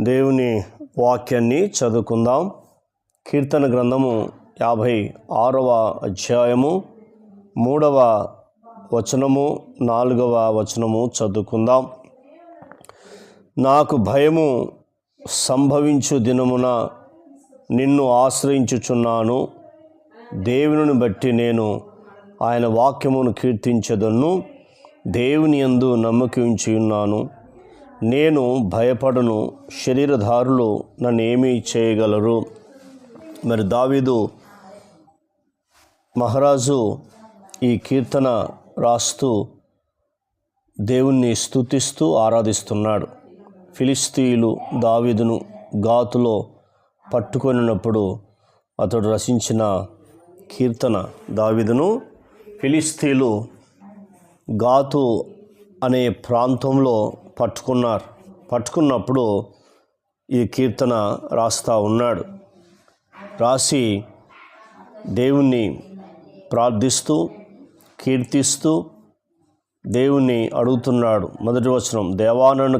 దేవుని వాక్యాన్ని చదువుకుందాం. కీర్తన గ్రంథము యాభై ఆరవ అధ్యాయము మూడవ వచనము నాలుగవ వచనము చదువుకుందాం. నాకు భయము సంభవించు దినమున నిన్ను ఆశ్రయించుచున్నాను. దేవుని బట్టి నేను ఆయన వాక్యమును కీర్తించదన్ను. దేవుని యందు నమ్మకం ఉంచి ఉన్నాను నేను భయపడను శరీరధారులు నన్ను చేయగలరు. మరి దావీదు మహారాజు ఈ కీర్తన రాస్తూ దేవుణ్ణి స్తుతిస్తూ ఆరాధిస్తున్నాడు. ఫిలిస్తీయులు దావీదును గాతులో పట్టుకొనినప్పుడు అతడు రచించిన కీర్తన దావీదును ఫిలిస్తీన్లు గాతు అనే ప్రాంతంలో పట్టుకున్నారు. పట్టుకున్నప్పుడు ఈ కీర్తన రాస్తా ఉన్నాడు. రాసి దేవుణ్ణి ప్రార్థిస్తూ కీర్తిస్తూ దేవుణ్ణి అడుగుతున్నాడు. మొదటి వచనం దేవా నన్ను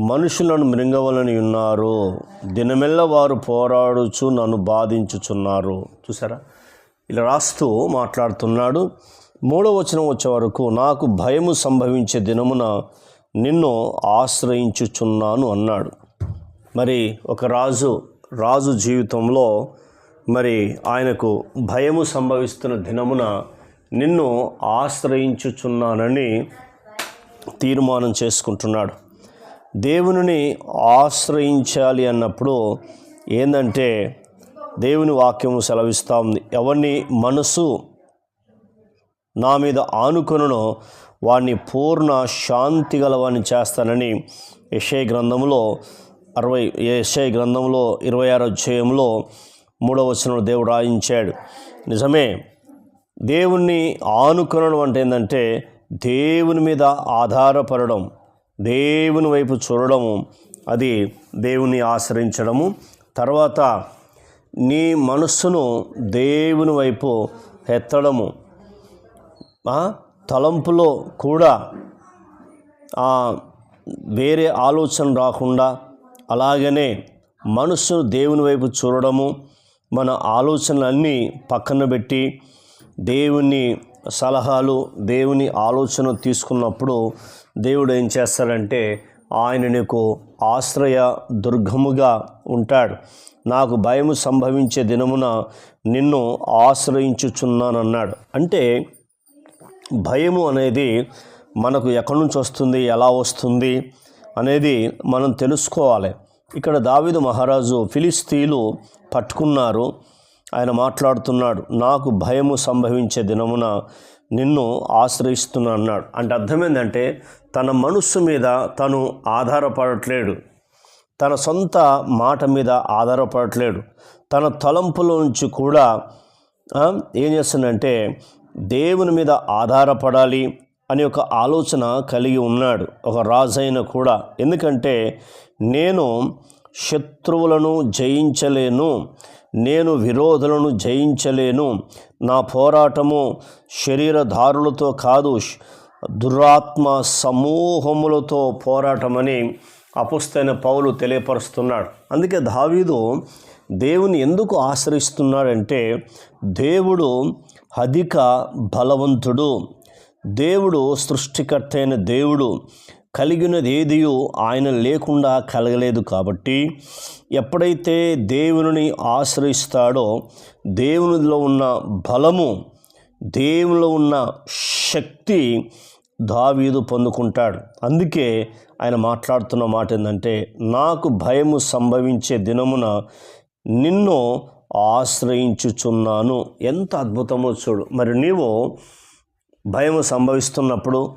మనుషులను మృంగవలని ఉన్నారు. దినమెల్ల వారు పోరాడుచు నన్ను బాధించుచున్నారు. చూసారా? ఇలా రాస్తూ మాట్లాడుతున్నాడు. మూడవ వచనం వచ్చే వరకు నాకు భయము సంభవించే దినమున నిన్ను ఆశ్రయించుచున్నాను అన్నాడు. మరి ఒక రాజు రాజు జీవితంలో మరి ఆయనకు భయము సంభవిస్తున్న దినమున నిన్ను ఆశ్రయించుచున్నానని తీర్మానం చేసుకుంటున్నాడు. దేవుని ఆశ్రయించాలి అన్నప్పుడు ఏంటంటే దేవుని వాక్యము సెలవిస్తూ ఉంది. ఎవరిని మనసు నా మీద ఆనుకొనును వాడిని పూర్ణ శాంతి గలవాన్ని చేస్తానని యశయ గ్రంథంలో అరవై యశయ గ్రంథంలో ఇరవై ఆరో అధ్యాయంలో మూడవ వచనం దేవుడు రాయించాడు. నిజమే దేవుణ్ణి ఆనుకొనడం అంటే ఏంటంటే దేవుని మీద ఆధారపడడం దేవుని వైపు చూడడము అది దేవుని ఆశ్రయించడము. తర్వాత నీ మనస్సును దేవుని వైపు ఎత్తడము తలంపులో కూడా వేరే ఆలోచన రాకుండా అలాగనే మనసు దేవుని వైపు చూడడము మన ఆలోచనలన్నీ పక్కన పెట్టి దేవుని సలహాలు దేవుని ఆలోచన తీసుకున్నప్పుడు దేవుడు ఏం చేస్తాడంటే ఆయన నీకు ఆశ్రయ దుర్గముగా ఉంటాడు. నాకు భయము సంభవించే దినమున నిన్ను ఆశ్రయించుచున్నానన్నాడు. అంటే భయము అనేది మనకు ఎక్కడి నుంచి వస్తుంది ఎలా వస్తుంది అనేది మనం తెలుసుకోవాలి. ఇక్కడ దావిదు మహారాజు ఫిలిస్తీన్లు పట్టుకున్నారు. ఆయన మాట్లాడుతున్నాడు నాకు భయము సంభవించే దినమున నిన్ను ఆశ్రయిస్తున్నా అన్నాడు. అంటే అర్థమైందంటే తన మనస్సు మీద తను ఆధారపడట్లేడు. తన సొంత మాట మీద ఆధారపడట్లేడు. తన తలంపుల నుంచి కూడా ఏం చేస్తుందంటే దేవుని మీద ఆధారపడాలి అనే ఒక ఆలోచన కలిగి ఉన్నాడు ఒక రాజైన కూడా. ఎందుకంటే నేను శత్రువులను జయించలేను నేను విరోధులను జయించలేను. నా పోరాటము శరీరధారులతో కాదు దురాత్మ సమూహములతో పోరాటమని అపుస్తైన పౌలు తెలియపరుస్తున్నాడు. అందుకే దావీదు దేవుని ఎందుకు ఆశ్రయిస్తున్నాడంటే దేవుడు అధిక బలవంతుడు. దేవుడు సృష్టికర్త అయిన దేవుడు. కలిగినది ఏదియో ఆయన లేకుండా కలగలేదు కాబట్టి ఎప్పుడైతే దేవుని ఆశ్రయిస్తాడో దేవునిలో ఉన్న బలము దేవునిలో ఉన్న శక్తి దావీదు పొందుకుంటాడు. అందుకే ఆయన మాట్లాడుతున్న మాట ఏంటంటే నాకు భయము సంభవించే దినమున నిన్ను ఆశ్రయించుచున్నాను. ఎంత అద్భుతమో చూడు. మరి నీవు భయం సంభవిస్తున్నప్పుడు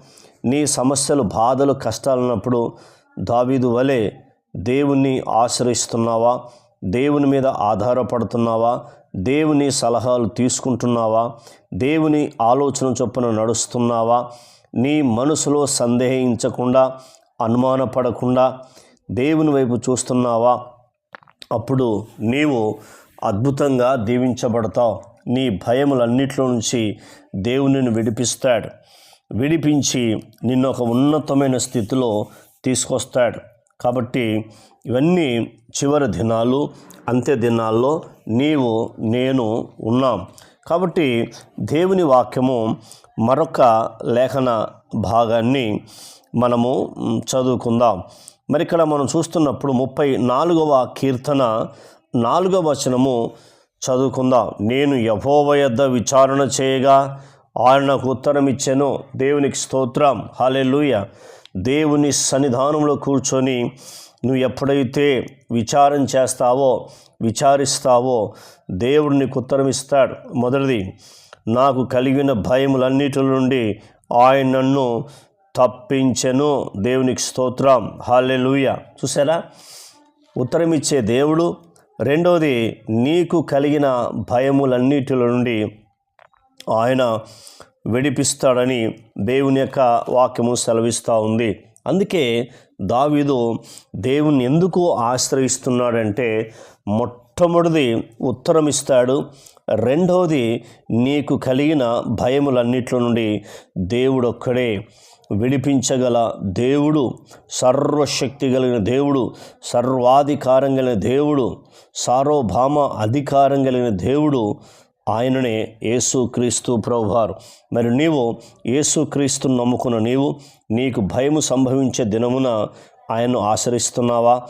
నీ సమస్యలు బాధలు కష్టాలున్నప్పుడు దావీదు వలె దేవుణ్ణి ఆశ్రయిస్తున్నావా? దేవుని మీద ఆధారపడుతున్నావా? దేవుని సలహాలు తీసుకుంటున్నావా? దేవుని ఆలోచన చొప్పున నడుస్తున్నావా? నీ మనసులో సందేహించకుండా అనుమానపడకుండా దేవుని వైపు చూస్తున్నావా? అప్పుడు నీవు అద్భుతంగా దీవించబడతావు. నీ భయములన్నిట్లో నుంచి దేవునిని విడిపిస్తాడు. విడిపించి నిన్ను ఒక ఉన్నతమైన స్థితిలో తీసుకొస్తాడు. కాబట్టి ఇవన్నీ చివరి దినాలు అంత్య దినాల్లో నీవు నేను ఉన్నాం. కాబట్టి దేవుని వాక్యము మరొక లేఖన భాగాన్ని మనము చదువుకుందాం. మరి ఇక్కడ మనం చూస్తున్నప్పుడు ముప్పై నాలుగవ కీర్తన నాలుగవ వచనము చదువుకుందాం. నేను యహోవ యొద్ద విచారణ చేయగా ఆయన నాకు ఉత్తరం ఇచ్చాను. దేవునికి స్తోత్రం. హాలెలూయ దేవుని సన్నిధానంలో కూర్చొని నువ్వు ఎప్పుడైతే విచారం చేస్తావో విచారిస్తావో దేవుడు నీకు ఉత్తరం ఇస్తాడు. మొదటిది నాకు కలిగిన భయములన్నిటి నుండి ఆయన నన్ను తప్పించెను. దేవునికి స్తోత్రం. హాలెలూయ చూసారా? ఉత్తరం ఇచ్చే దేవుడు రెండవది నీకు కలిగిన భయములన్నిటిల నుండి ఆయన విడిపిస్తాడని దేవుని యొక్క వాక్యము సెలవిస్తూ ఉంది. అందుకే దావీదు దేవుని ఎందుకు ఆశ్రయిస్తున్నాడంటే మొట్టమొదటిది ఉత్తరం ఇస్తాడు రెండవది నీకు కలిగిన భయములన్నిట్ల నుండి దేవుడొక్కడే. విడిపించగల దేవుడు సర్వశక్తి కలిగిన దేవుడు సర్వాధికారం కలిగిన దేవుడు సార్వభౌమ అధికారం కలిగిన దేవుడు ఆయననే యేసుక్రీస్తు ప్రభువారు. మరి నీవు యేసుక్రీస్తును నమ్ముకున్న నీవు నీకు భయము సంభవించే దినమున ఆయన్ను ఆశ్రయిస్తున్నావా?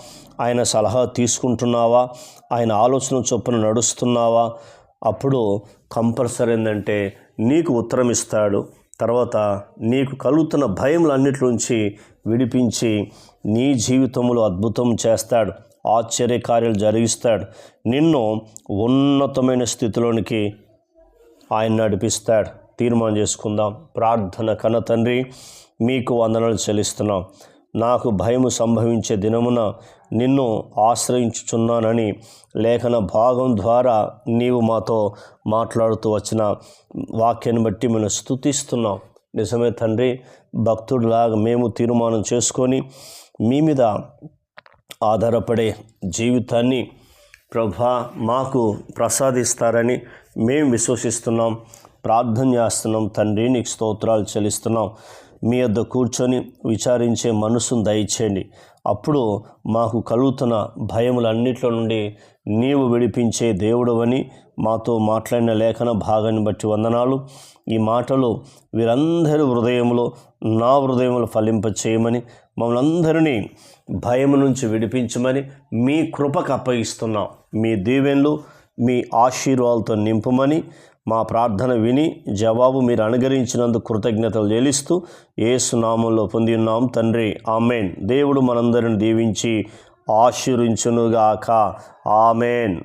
ఆయన సలహా తీసుకుంటున్నావా? ఆయన ఆలోచన చొప్పున నడుస్తున్నావా? అప్పుడు కంపల్సరీ ఏంటంటే నీకు ఉత్తరం ఇస్తాడు తర్వాత నీకు కలుగుతున్న భయములన్నిటిలోంచి విడిపించి నీ జీవితంలో అద్భుతం చేస్తాడు ఆశ్చర్య కార్యాలు జరిగిస్తాడు నిన్ను ఉన్నతమైన స్థితిలోనికి ఆయన నడిపిస్తాడు. తీర్మానం చేసుకుందాం. ప్రార్థన కన్న తండ్రి మీకు వందనలు చెల్లిస్తున్నాం. నాకు భయము సంభవించే దినమున నిన్ను ఆశ్రయించుచున్నానని లేఖన భాగం ద్వారా నీవు మాతో మాట్లాడుతూ వచ్చిన వాక్యాన్ని బట్టి మేము స్థుతిస్తున్నాం. నిజమే తండ్రి భక్తుడిలాగా మేము తీర్మానం చేసుకొని మీ మీద ఆధారపడే జీవితాన్ని ప్రభా మాకు ప్రసాదిస్తారని మేము విశ్వసిస్తున్నాం. ప్రార్థన చేస్తున్నాం తండ్రి నీకు స్తోత్రాలు చెల్లిస్తున్నాం. మీ వద్ద కూర్చొని విచారించే మనసును దయచేయండి. అప్పుడు మాకు కలుగుతున్న భయములన్నిట్లో నుండి నీవు విడిపించే దేవుడవని మాతో మాట్లాడిన లేఖన భాగాన్ని బట్టి వందనాలు. ఈ మాటలు వీరందరి హృదయంలో నా హృదయంలో ఫలింప చేయమని మమ్మల్ని అందరినీ భయం నుంచి విడిపించమని మీ కృపకు అప్పగిస్తున్నాం. మీ దీవెన్లు మీ ఆశీర్వాదాలతో నింపమని మా ప్రార్థన విని జవాబు మీరు అనుగరించినందుకు కృతజ్ఞతలు చెల్లిస్తూ ఏసునామంలో పొంది ఉన్నాం తండ్రి. ఆమెన్. దేవుడు మనందరిని దీవించి ఆశీర్వించునుగాక. ఆమెన్.